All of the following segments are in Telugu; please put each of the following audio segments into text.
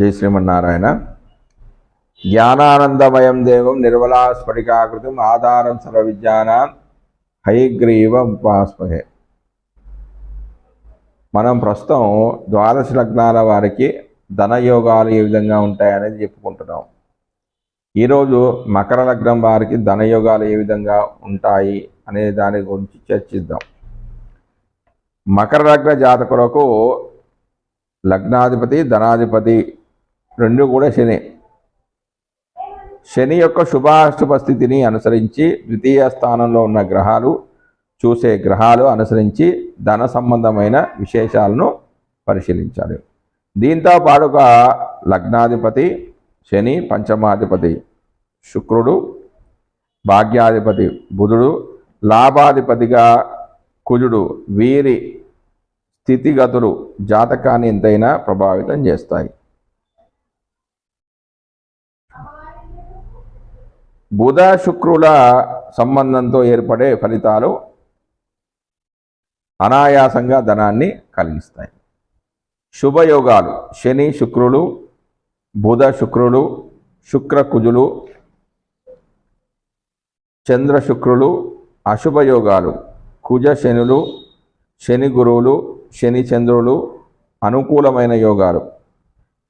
జై శ్రీమన్నారాయణ. జ్ఞానానందమయం దేవం నిర్మలా స్ఫటికాకృతం ఆధారం సర్వవిజ్ఞానం హైగ్రీవ ఉపాస్మహే. మనం ప్రస్తుతం ద్వాదశ లగ్నాల వారికి ధనయోగాలు ఏ విధంగా ఉంటాయనేది చెప్పుకుంటున్నాం. ఈరోజు మకర లగ్నం వారికి ధనయోగాలు ఏ విధంగా ఉంటాయి అనే దాని గురించి చర్చిద్దాం. మకర లగ్న జాతకులకు లగ్నాధిపతి ధనాధిపతి రెండు కూడా శని. శని యొక్క శుభాశుభ స్థితిని అనుసరించి ద్వితీయ స్థానంలో ఉన్న గ్రహాలు చూసే గ్రహాలు అనుసరించి ధన సంబంధమైన విశేషాలను పరిశీలించాలి. దీంతో పాటుగా లగ్నాధిపతి శని పంచమాధిపతి శుక్రుడు భాగ్యాధిపతి బుధుడు లాభాధిపతిగా కుజుడు వీరి స్థితిగతులు జాతకాన్ని ఎంతైనా ప్రభావితం చేస్తాయి. బుధ శుక్రుల సంబంధంతో ఏర్పడే ఫలితాలు అనాయాసంగా ధనాన్ని కలిగిస్తాయి. శుభయోగాలు శని శుక్రులు బుధ శుక్రులు శుక్ర కుజులు చంద్ర శుక్రులు అశుభయోగాలు కుజ శనులు శని గురువులు శని చంద్రులు అనుకూలమైన యోగాలు.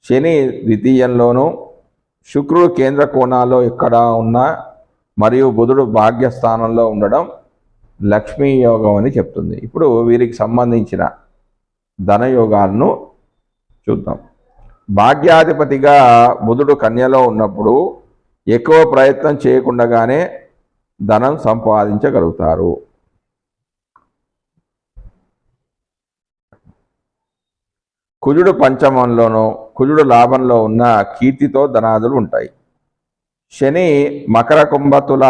శని ద్వితీయంలోనూ శుక్రుడు కేంద్ర కోణాల్లో ఎక్కడ ఉన్న మరియు బుధుడు భాగ్యస్థానంలో ఉండడం లక్ష్మీ యోగం అని చెప్తుంది. ఇప్పుడు వీరికి సంబంధించిన ధనయోగాలను చూద్దాం. భాగ్యాధిపతిగా బుధుడు కన్యలో ఉన్నప్పుడు ఎక్కువ ప్రయత్నం చేయకుండానే ధనం సంపాదించగలుగుతారు. కుజుడు పంచమంలోనూ కుజుడు లాభంలో ఉన్న కీర్తితో ధనాదులు ఉంటాయి. శని మకర కుంభతుల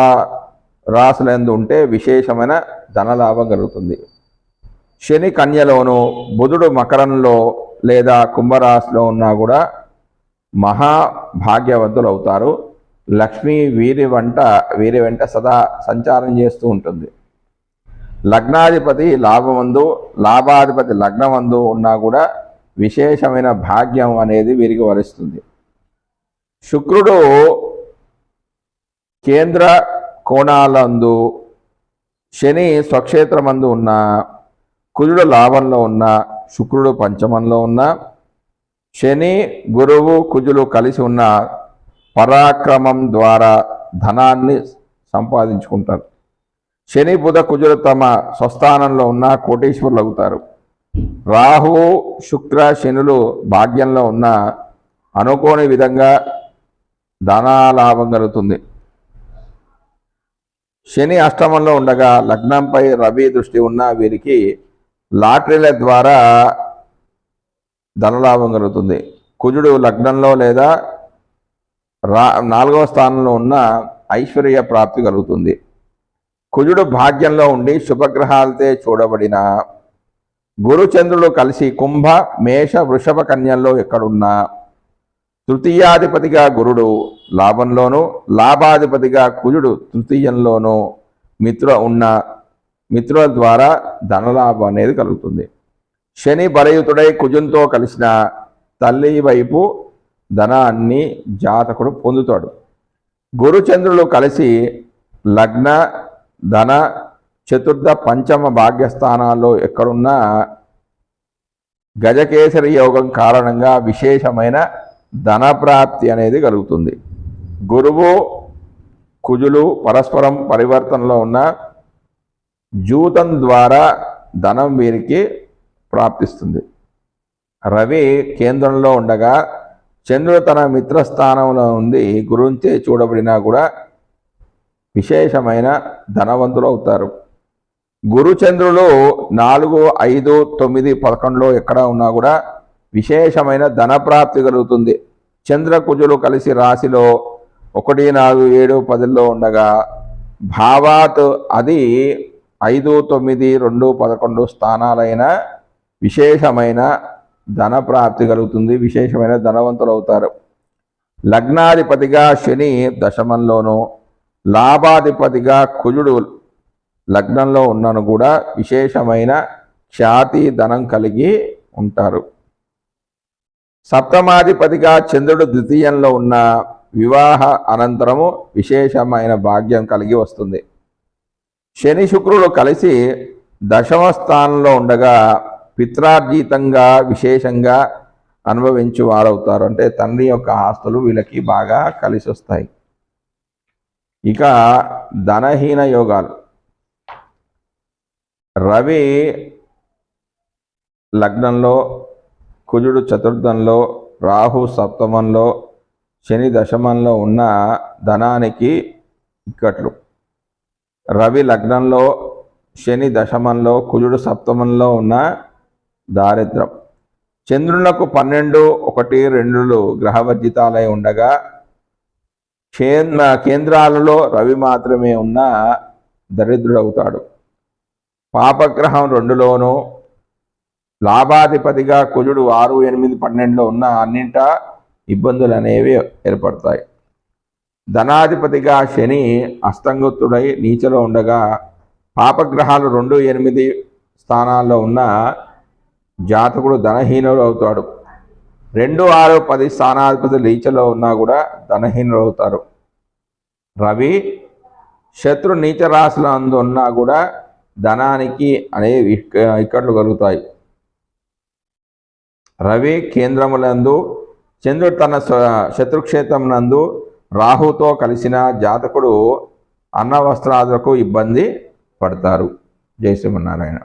రాసులందు ఉంటే విశేషమైన ధనలాభం కలుగుతుంది. శని కన్యలోను బుధుడు మకరంలో లేదా కుంభరాశిలో ఉన్నా కూడా మహాభాగ్యవంతులు అవుతారు. లక్ష్మి వీరి వంట వీరి వెంట సదా సంచారం చేస్తూ ఉంటుంది. లగ్నాధిపతి లాభమందు లాభాధిపతి లగ్నమందు ఉన్నా కూడా విశేషమైన భాగ్యం అనేది వీరికి వరిస్తుంది. శుక్రుడు కేంద్ర కోణాలందు శని స్వక్షేత్రమందు ఉన్న కుజుడు లాభంలో ఉన్న శుక్రుడు పంచమంలో ఉన్న శని గురువు కుజులు కలిసి ఉన్న పరాక్రమం ద్వారా ధనాన్ని సంపాదించుకుంటారు. శని బుధ కుజులు తమ స్వస్థానంలో ఉన్న కోటీశ్వరులు అవుతారు. రాహువు శుక్ర శనులు భాగ్యంలో ఉన్న అనుకోని విధంగా ధనాలాభం కలుగుతుంది. శని అష్టమంలో ఉండగా లగ్నంపై రవి దృష్టి ఉన్న వీరికి లాటరీల ద్వారా ధనలాభం కలుగుతుంది. కుజుడు లగ్నంలో లేదా రా నాలుగవ స్థానంలో ఉన్న ఐశ్వర్య ప్రాప్తి కలుగుతుంది. కుజుడు భాగ్యంలో ఉండి శుభగ్రహాలతో చూడబడిన గురుచంద్రుడు కలిసి కుంభ మేష వృషభ కన్యల్లో ఎక్కడున్నా తృతీయాధిపతిగా గురుడు లాభంలోనూ లాభాధిపతిగా కుజుడు తృతీయంలోనూ మిత్ర ఉన్న మిత్రుల ద్వారా ధనలాభం అనేది కలుగుతుంది. శని బలయుతుడై కుజుంతో కలిసిన తల్లి వైపు ధనాన్ని జాతకుడు పొందుతాడు. గురుచంద్రులు కలిసి లగ్న ధన చతుర్థ పంచమ భాగ్యస్థానాల్లో ఎక్కడున్నా గజకేసరి యోగం కారణంగా విశేషమైన ధనప్రాప్తి అనేది కలుగుతుంది. గురువు కుజులు పరస్పరం పరివర్తనలో ఉన్న జూతం ద్వారా ధనం వీరికి ప్రాప్తిస్తుంది. రవి కేంద్రంలో ఉండగా చంద్రుడు తన మిత్రస్థానంలో ఉంది గురుంచే చూడబడినా కూడా విశేషమైన ధనవంతులు అవుతారు. గురుచంద్రులు నాలుగు ఐదు తొమ్మిది పదకొండులో ఎక్కడ ఉన్నా కూడా విశేషమైన ధనప్రాప్తి కలుగుతుంది. చంద్ర కుజులు కలిసి రాశిలో ఒకటి నాలుగు ఏడు పదుల్లో ఉండగా భావాత్ అది ఐదు తొమ్మిది రెండు పదకొండు స్థానాలైన విశేషమైన ధన ప్రాప్తి కలుగుతుంది. విశేషమైన ధనవంతులు అవుతారు. లగ్నాధిపతిగా శని దశమంలోను లాభాధిపతిగా కుజుడు లగ్నంలో ఉన్నను కూడా విశేషమైన ఖ్యాతి ధనం కలిగి ఉంటారు. సప్తమాధిపతిగా చంద్రుడు ద్వితీయంలో ఉన్న వివాహ అనంతరము విశేషమైన భాగ్యం కలిగి వస్తుంది. శని శుక్రులు కలిసి దశమ స్థానంలో ఉండగా పిత్రార్జితంగా విశేషంగా అనుభవించి వారవుతారు. అంటే తండ్రి యొక్క ఆస్తులు వీళ్ళకి బాగా కలిసి వస్తాయి ఇక ధనహీన యోగాలు. రవి లగ్నంలో కుజుడు చతుర్థంలో రాహు సప్తమంలో శని దశమంలో ఉన్న ధనానికి ఇక్కట్లు. రవి లగ్నంలో శని దశమంలో కుజుడు సప్తమంలో ఉన్న దారిద్రం చంద్రులకు పన్నెండు ఒకటి రెండులు గ్రహవర్జితాలై ఉండగా కేంద్ర కేంద్రాలలో రవి మాత్రమే ఉన్న దరిద్రుడవుతాడు. పాపగ్రహం రెండులోనూ లాభాధిపతిగా కుజుడు ఆరు ఎనిమిది పన్నెండులో ఉన్న అన్నింట ఇబ్బందులు అనేవి ఏర్పడతాయి. ధనాధిపతిగా శని అస్తంగుతుడై నీచలో ఉండగా పాపగ్రహాలు రెండు ఎనిమిది స్థానాల్లో ఉన్న జాతకుడు ధనహీనుడు అవుతాడు. రెండు ఆరు పది స్థానాధిపతి నీచలో ఉన్నా కూడా ధనహీనుడు అవుతారు. రవి శత్రు నీచ రాశుల అందు ఉన్నా కూడా ధనానికి అనేవి ఇక్క- ఇక్కట్లు కలుగుతాయి. రవి కేంద్రములందు చంద్రుడు తన స్వ- శత్రుక్షేత్రం నందు రాహుతో కలిసిన జాతకుడు అన్నవస్త్రాదులకు ఇబ్బంది పడతారు. జయ శ్రీమన్నారాయణ.